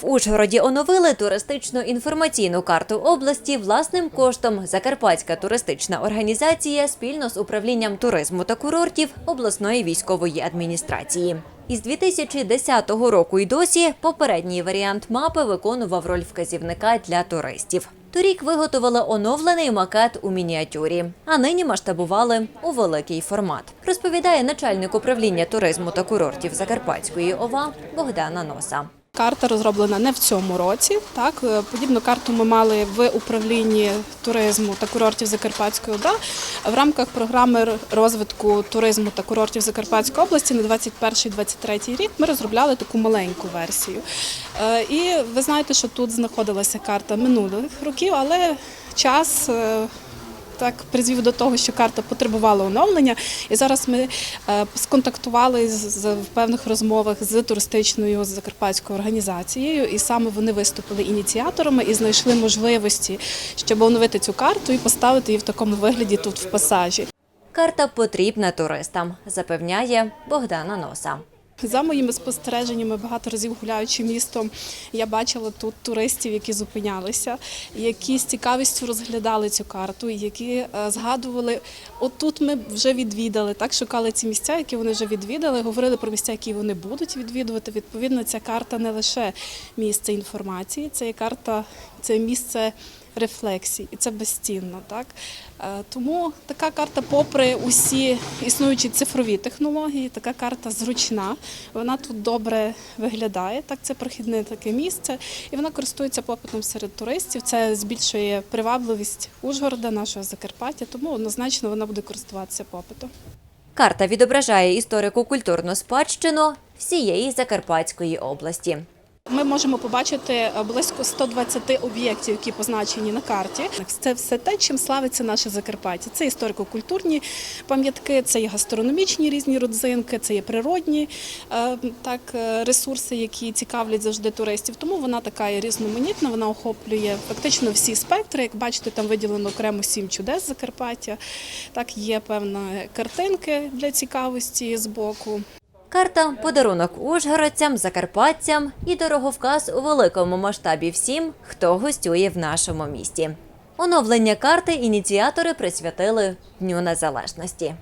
В Ужгороді оновили туристичну інформаційну карту області власним коштом. Закарпатська туристична організація спільно з управлінням туризму та курортів обласної військової адміністрації. Із 2010 року й досі попередній варіант мапи виконував роль вказівника для туристів. Торік виготовили оновлений макет у мініатюрі, а нині масштабували у великий формат. Розповідає начальник управління туризму та курортів Закарпатської ОВА Богдана Носа. Карта розроблена не в цьому році. Так Е, подібну карту ми мали в управлінні туризму та курортів Закарпатської ОДА в рамках програми розвитку туризму та курортів Закарпатської області на 21-23 рік. Ми розробляли таку маленьку версію. Е, І ви знаєте, що тут знаходилася карта минулих років, але час. Так призвів до того, що карта потребувала оновлення, і зараз ми е, сконтактували з- в певних розмовах з туристичною закарпатською організацією, і саме вони виступили ініціаторами і знайшли можливості, щоб оновити цю карту і поставити її в такому вигляді тут в пасажі. Карта потрібна туристам, запевняє Богдана Носа. За моїми спостереженнями, багато разів гуляючи містом, я бачила тут туристів, які зупинялися, які з цікавістю розглядали цю карту, які е, згадували, отут ми вже відвідали, так шукали ці місця, які вони вже відвідали, говорили про місця, які вони будуть відвідувати. Відповідно, ця карта не лише місце інформації, це карта, це місце рефлексій, і це безцінно. Так? Е, Тому така карта, попри усі існуючі цифрові технології, така карта зручна, вона тут добре виглядає. Так, це прохідне таке місце, і вона користується попитом серед туристів. Це збільшує привабливість Ужгорода, нашого Закарпаття, тому однозначно вона буде користуватися попитом. Карта відображає історико-культурну спадщину всієї Закарпатської області. Ми можемо побачити е, близько 120 об'єктів, які позначені на карті. Це все те, чим славиться наше Закарпаття. Це історико-культурні пам'ятки, це є гастрономічні різні родзинки, це є природні е, так, е, ресурси, які цікавлять завжди туристів. Тому вона така є різноманітна, вона охоплює фактично всі спектри. Як бачите, там виділено окремо сім чудес Закарпаття. Так, є певна картинки для цікавості з боку. Карта подарунок ужгородцям, закарпатцям і дороговказ у великому масштабі всім, хто гостює в нашому місті. Оновлення карти ініціатори присвятили Дню Незалежності.